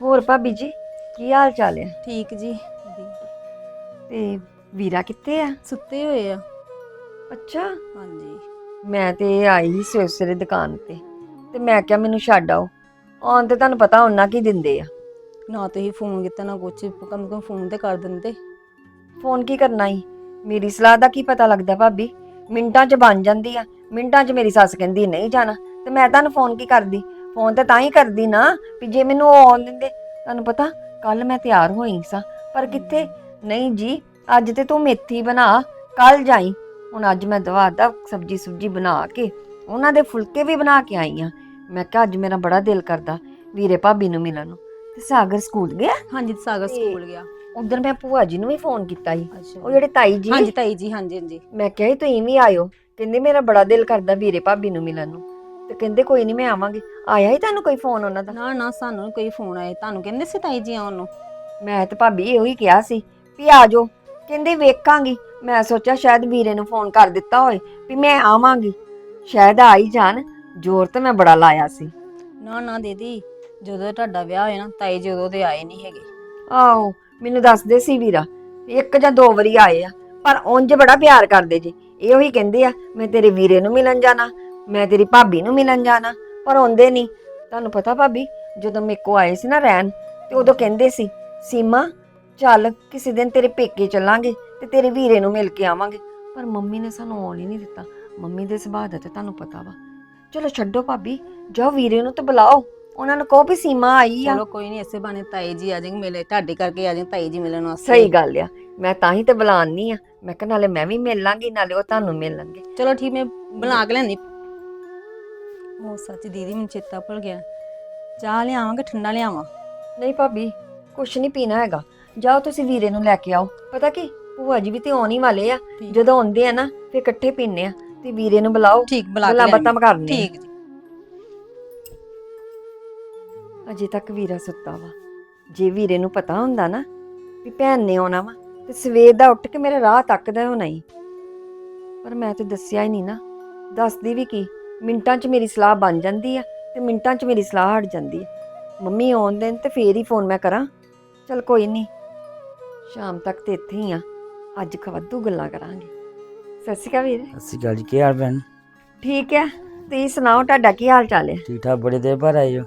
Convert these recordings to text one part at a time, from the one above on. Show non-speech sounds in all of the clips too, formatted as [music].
ਹੋਰ ਭਾਬੀ ਜੀ ਕੀ ਹਾਲ ਚਾਲ ਹੈ? ਠੀਕ ਜੀ। ਤੇ ਵੀਰਾ ਕਿੱਥੇ ਆ? ਸੁੱਤੇ ਹੋਏ ਆ। ਅੱਛਾ। ਹਾਂਜੀ। ਮੈਂ ਤੇ ਆਈ ਸੀ ਸਵੇਰੇ ਦੁਕਾਨ ਤੇ ਤੇ ਮੈਂ ਕਿਹਾ ਮੈਨੂੰ ਛੱਡ ਆਓ। ਆਉਣ ਤੇ ਤੁਹਾਨੂੰ ਪਤਾ ਉਹਨਾਂ ਕੀ ਦਿੰਦੇ ਆ। ਨਾ ਤੁਸੀਂ ਫੋਨ ਕੀਤਾ ਨਾ ਕੁਛ ਕਮ ਕਮ ਫੋਨ ਤੇ ਕਰ ਦਿੰਦੇ। ਫੋਨ ਕੀ ਕਰਨਾ ਹੀ ਮੇਰੀ ਸਲਾਹ ਦਾ ਕੀ ਪਤਾ ਲੱਗਦਾ ਭਾਬੀ? ਮਿੰਟਾਂ 'ਚ ਬਣ ਜਾਂਦੀ ਆ। ਮਿੰਟਾਂ 'ਚ ਮੇਰੀ ਸੱਸ ਕਹਿੰਦੀ ਨਹੀਂ ਜਾਣਾ ਤੇ ਮੈਂ ਤੁਹਾਨੂੰ ਫੋਨ ਕੀ ਕਰਦੀ? ਫੋਨ ਤੇ ਤਾਂ ਹੀ ਕਰਦੀ ਨਾ ਵੀ ਜੇ ਮੈਨੂੰ ਉਹ ਆਉਣ ਦਿੰਦੇ ਤੁਹਾਨੂੰ ਪਤਾ ਕੱਲ ਮੈਂ ਤਿਆਰ ਹੋਈ ਸਾਂ। ਪਰ ਕਿੱਥੇ? ਨਹੀਂ ਜੀ ਅੱਜ ਤੇ ਤੂੰ ਮੇਥੀ ਬਣਾ ਕੱਲ ਜਾਈ। ਹੁਣ ਅੱਜ ਮੈਂ ਦਵਾ ਦਾ ਸਬਜੀ ਸੁਬਜੀ ਬਣਾ ਕੇ ਉਹਨਾਂ ਦੇ ਫੁਲਕੇ ਵੀ ਬਣਾ ਕੇ ਆਈ ਆ। ਮੈਂ ਕਿਹਾ ਅੱਜ ਮੇਰਾ ਬੜਾ ਦਿਲ ਕਰਦਾ ਵੀਰੇ ਭਾਬੀ ਨੂੰ ਮਿਲਣ ਨੂੰ। ਤੇ ਸਾਗਰ ਸਕੂਲ ਗਿਆ? ਹਾਂਜੀ ਸਾਗਰ ਸਕੂਲ ਗਿਆ। ਉਧਰ ਮੈਂ ਭੂਆ ਜੀ ਨੂੰ ਵੀ ਫੋਨ ਕੀਤਾ ਸੀ। ਉਹ ਜਿਹੜੇ ਤਾਈ ਜੀ? ਹਾਂਜੀ ਤਾਈ ਜੀ ਹਾਂਜੀ ਹਾਂਜੀ। ਮੈਂ ਕਿਹਾ ਸੀ ਤੁਸੀਂ ਵੀ ਆਇਓ। ਕਹਿੰਦੇ ਮੇਰਾ ਬੜਾ ਦਿਲ ਕਰਦਾ ਵੀਰੇ ਭਾਬੀ ਨੂੰ ਮਿਲਣ ਨੂੰ। ਤੇ ਕਹਿੰਦੇ ਕੋਈ ਨਹੀਂ ਮੈਂ ਆਵਾਂਗੀ। ਆਇਆ ਹੀ ਤੁਹਾਨੂੰ ਕੋਈ ਫੋਨ ਉਹਨਾਂ ਦਾ? ਨਾ ਨਾ ਸਾਨੂੰ ਕੋਈ ਫੋਨ ਆਏ ਤੁਹਾਨੂੰ ਕਹਿੰਦੇ ਸੀ ਤਾਈ ਜੀ ਆਉਣ ਨੂੰ? ਮੈਂ ਤੇ ਭਾਬੀ ਇਹੋ ਹੀ ਕਿਹਾ ਸੀ ਵੀ ਆ ਜਾਓ। ਕਹਿੰਦੇ ਵੇਖਾਂਗੀ। ਮੈਂ ਸੋਚਿਆ ਸ਼ਾਇਦ ਵੀਰੇ ਨੂੰ ਫੋਨ ਕਰ ਦਿੱਤਾ ਹੋਏ ਵੀ ਮੈਂ ਆਵਾਂਗੀ। ਸ਼ਾਇਦ ਆ ਹੀ ਜਾਣ। ਜ਼ੋਰ ਤਾਂ ਮੈਂ ਬੜਾ ਲਾਇਆ ਸੀ। ਨਾ ਨਾ ਦੀਦੀ ਜਦੋਂ ਤੁਹਾਡਾ ਵਿਆਹ ਹੋਇਆ ਨਾ ਤਾਈ ਜੀ ਉਦੋਂ ਦੇ ਆਏ ਨਹੀਂ ਹੈਗੇ। ਆਹੋ ਮੈਨੂੰ ਦੱਸਦੇ ਸੀ ਵੀਰਾ। ਇੱਕ ਜਾਂ ਦੋ ਵਾਰੀ ਆਏ ਆ। ਪਰ ਉਂਝ ਬੜਾ ਪਿਆਰ ਕਰਦੇ ਜੀ। ਇਹੋ ਹੀ ਕਹਿੰਦੇ ਆ ਮੈਂ ਤੇਰੇ ਵੀਰੇ ਨੂੰ ਮਿਲਣ ਜਾਣਾ। ਮੈਂ ਤੇਰੀ ਭਾਬੀ ਨੂੰ ਮਿਲਣ ਜਾਣਾ ਪਰ ਆਉਂਦੇ ਨਹੀਂ। ਤੁਹਾਨੂੰ ਪਤਾ ਭਾਬੀ ਜਦੋਂ ਮੇਰੇ ਕੋ ਆਏ ਸੀ ਨਾ ਰਹਿਣ ਤੇ ਉਦੋਂ ਕਹਿੰਦੇ ਸੀ ਸੀਮਾ ਚੱਲ ਕਿਸੇ ਦਿਨ ਤੇਰੇ ਪੇਕੇ ਚੱਲਾਂਗੇ ਤੇ ਤੇਰੇ ਵੀਰੇ ਨੂੰ ਮਿਲ ਕੇ ਆਵਾਂਗੇ। ਪਰ ਮੰਮੀ ਨੇ ਸਾਨੂੰ ਆਉਣ ਹੀ ਨਹੀਂ ਦਿੱਤਾ। ਮੰਮੀ ਦੇ ਸੁਭਾਅ ਦਾ ਤੇ ਤੁਹਾਨੂੰ ਪਤਾ ਵਾ। ਚਲੋ ਛੱਡੋ ਭਾਬੀ ਜਾਓ ਵੀਰੇ ਨੂੰ ਤੇ ਬੁਲਾਓ। ਉਹਨਾਂ ਨੂੰ ਕਹੋ ਵੀ ਸੀਮਾ ਆਈ ਆ। ਚਲੋ ਕੋਈ ਨਹੀਂ ਇਸੇ ਬਾਨੇ ਤਾਈ ਜੀ ਆ ਜਾਣਗੇ ਮਿਲੇ ਤੁਹਾਡੇ ਕਰਕੇ ਆ ਜਾਣਗੇ ਤਾਈ ਜੀ ਮਿਲਣ ਵਾਸਤੇ। ਸਹੀ ਗੱਲ ਆ। ਮੈਂ ਤਾਂ ਹੀ ਤੇ ਬੁਲਾਉਣੀ ਆ। ਮੈਂ ਕਿਹਾ ਨਾਲੇ ਮੈਂ ਵੀ ਮਿਲ ਲਾਂਗੀ ਨਾਲੇ ਉਹ ਤੁਹਾਨੂੰ ਮਿਲਣਗੇ ਚਲੋ ਠੀਕ ਮੈਂ ਬਣਾ ਕੇ ਲੈਂਦੀ। ਉਹ ਸੱਚ ਦੀਦੀ ਮੈਨੂੰ ਚੇਤਾ ਭੁੱਲ ਗਿਆ। ਚਾਹ ਲਿਆਵਾਂ ਕਿ ਠੰਡਾ ਲਿਆਵਾਂ? ਨਹੀਂ ਭਾਬੀ ਕੁਛ ਨਹੀਂ ਪੀਣਾ ਹੈਗਾ। ਜਾਓ ਤੁਸੀਂ ਵੀਰੇ ਨੂੰ ਲੈ ਕੇ ਆਓ। ਪਤਾ ਕੀ ਭੂਆ ਜੀ ਵੀ ਤੇ ਆਉਣ ਹੀ ਵਾਲੇ ਆ। ਠੀਕ। ਜਦੋਂ ਆਉਂਦੇ ਆ ਨਾ ਫੇ ਇਕੱਠੇ ਪੀਨੇ ਆ। ਤੇ ਵੀਰੇ ਨੂੰ ਬੁਲਾਓ। ਠੀਕ ਬੁਲਾ ਗੱਲਾਂ ਕੇ ਬਾਤਾਂ। ਕਰਨੇ ਆ। ਠੀਕ ਜੀ। ਅਜੇ ਤੱਕ ਵੀਰਾ ਸੁੱਤਾ ਵਾ। ਜੇ ਵੀਰੇ ਨੂੰ ਪਤਾ ਹੁੰਦਾ ਨਾ ਵੀ ਭੈਣ ਨੇ ਆਉਣਾ ਵਾ ਤੇ ਸਵੇਰ ਦਾ ਉੱਠ ਕੇ ਮੇਰੇ ਰਾਹ ਤੱਕਦਾ ਹੋਣਾ ਹੀ ਪਰ ਮੈਂ ਤੇ ਦੱਸਿਆ ਹੀ ਨਹੀਂ ਨਾ। ਦੱਸਦੀ ਵੀ ਕੀ? ਮਿੰਟਾਂ 'ਚ ਮੇਰੀ ਸਲਾਹ ਬਣ ਜਾਂਦੀ ਆ ਤੇ ਮਿੰਟਾਂ 'ਚ ਮੇਰੀ ਸਲਾਹ ਹਟ ਜਾਂਦੀ ਆ। ਮੰਮੀ ਆਉਣ ਦੇਣ ਤੇ ਫੇਰ ਹੀ ਫੋਨ ਮੈਂ ਕਰਾਂ। ਚਲ ਕੋਈ ਨਹੀਂ ਸ਼ਾਮ ਤੱਕ ਤੇ ਇੱਥੇ ਹੀ ਆ। ਅੱਜ ਖਵੱਦੂ ਗੱਲਾਂ ਕਰਾਂਗੇ। ਸਤਿ ਸ਼੍ਰੀ ਅਕਾਲ ਵੀਰ। ਸਤਿ ਸ਼੍ਰੀ ਅਕਾਲ ਜੀ ਕੀ ਹਾਲ ਭੈਣ? ਠੀਕ ਹੈ ਤੁਸੀਂ ਸੁਣਾਓ ਤੁਹਾਡਾ ਕੀ ਹਾਲ ਚਾਲ ਹੈ ਠੀਕ ਠਾਕ ਬੜੇ ਦੇਰ ਬਾਅਦ ਆਏ ਹੋ।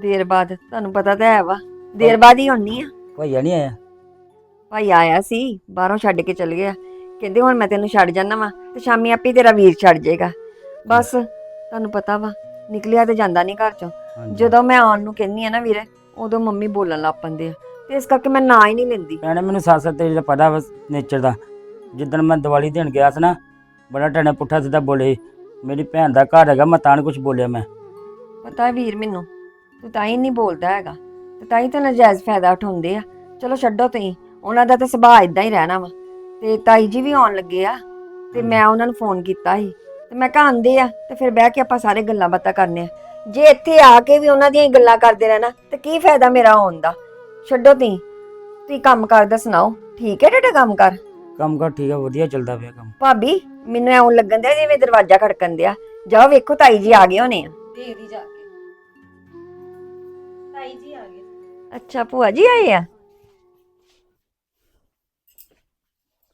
ਦੇਰ ਬਾਅਦ ਤੁਹਾਨੂੰ ਪਤਾ ਤਾਂ ਹੈ ਵਾ। ਦੇਰ ਬਾਅਦ ਹੀ ਹੁੰਨੀ ਆ। ਭਈਆ ਨਹੀਂ ਆਇਆ? ਭਾਈ ਆਇਆ ਸੀ ਬਾਹਰੋਂ ਛੱਡ ਕੇ ਚਲ ਗਿਆ। ਕਹਿੰਦੇ ਹੁਣ ਮੈਂ ਤੈਨੂੰ ਛੱਡ ਜਾਣਾ ਵਾ ਤੇ ਸ਼ਾਮੀ ਆਪੇ ਤੇਰਾ ਵੀਰ ਛੱਡ ਜਾਏਗਾ। ਬਸ ਤੁਹਾਨੂੰ ਪਤਾ ਵਾ ਨਿਕਲਿਆ ਤੇ ਜਾਂਦਾ ਨਹੀਂ ਘਰ ਚੋਂ। ਹਾਂਜੀ। ਜਦੋਂ ਮੈਂ ਆਉਣ ਨੂੰ ਕਹਿੰਦੀ ਆ ਨਾ ਵੀਰੇ ਉਦੋਂ ਮੰਮੀ ਬੋਲਣ ਲੱਗ ਪੈਂਦੇ ਆ। ਤੇ ਇਸ ਕਰਕੇ ਮੈਂ ਨਾਂ ਹੀ ਨਹੀਂ ਲੈਂਦੀ। ਭੈਣੇ ਮੈਨੂੰ ਸੱਸ ਤੇਰੀ ਦਾ ਪਤਾ ਵਾ ਨੇਚਰ ਦਾ। ਜਿੱਦਣ ਮੈਂ ਦੀਵਾਲੀ ਦੇਣ ਗਿਆ ਸੀ ਨਾ ਬੜਾ ਟਣਾ ਪੁੱਠਾ ਸਿੱਧਾ ਬੋਲੇ ਮੇਰੀ ਭੈਣ ਦਾ ਘਰ ਹੈਗਾ ਮੈਂ ਤਾਂ ਕੁਝ ਬੋਲਿਆ ਮੈਂ। ਪਤਾ ਹੈ ਵੀਰ ਮੈਨੂੰ ਤੂੰ ਤਾਂ ਹੀ ਨਹੀਂ ਬੋਲਦਾ ਹੈਗਾ। ਤੇ ਤਾਂ ਹੀ ਤਾਂ ਨਜਾਇਜ਼ ਫਾਇਦਾ ਉਠਾਉਂਦੇ ਆ। ਚਲੋ ਛੱਡੋ ਤੁਸੀਂ ਉਹਨਾਂ ਦਾ ਤਾਂ ਸੁਭਾਅ ਇਦਾਂ ਹੀ ਰਹਿਣਾ ਵਾ। ਤੇ ਤਾਈ ਜੀ ਵੀ ਆਉਣ ਲੱਗੇ ਆ ਤੇ ਮੈਂ ਉਹਨਾਂ ਨੂੰ ਫੋਨ ਕੀਤਾ ਸੀ। ਤੇ ਮੈਂ ਕਿਹਾ ਆਂਦੇ ਆ ਤੇ ਫਿਰ ਬਹਿ ਕੇ ਆਪਾਂ ਸਾਰੇ ਗੱਲਾਂ ਬਾਤਾਂ ਕਰਨੇ ਆ। ਜੇ ਇੱਥੇ ਆ ਕੇ ਵੀ ਉਹਨਾਂ ਦੀਆਂ ਹੀ ਗੱਲਾਂ ਕਰਦੇ ਰਹਿਣਾ ਤੇ ਕੀ ਫਾਇਦਾ ਮੇਰਾ ਆਉਣ ਦਾ? ਛੱਡੋ ਤੁਸੀਂ। ਤੁਸੀਂ ਕੰਮ ਕਰਦਾ ਸੁਣਾਓ। ਠੀਕ ਹੈ ਤੁਹਾਡਾ ਕੰਮ ਕਰ? ਕੰਮ ਕਰ ਠੀਕ ਆ ਵਧੀਆ ਚੱਲਦਾ ਪਿਆ ਕੰਮ। ਭਾਬੀ ਮੈਨੂੰ ਐਉਂ ਲੱਗਣ ਦਿਆ ਜਿਵੇਂ ਦਰਵਾਜ਼ਾ ਖੜਕਣ ਦਿਆ। ਜਾਓ ਵੇਖੋ ਤਾਈ ਜੀ ਆ ਗਏ ਹੋਣੇ ਆ। ਦੇਖਦੀ ਜਾ ਕੇ। ਤਾਈ ਜੀ ਆ ਗਏ। ਅੱਛਾ ਭੂਆ ਜੀ ਆਏ ਆ?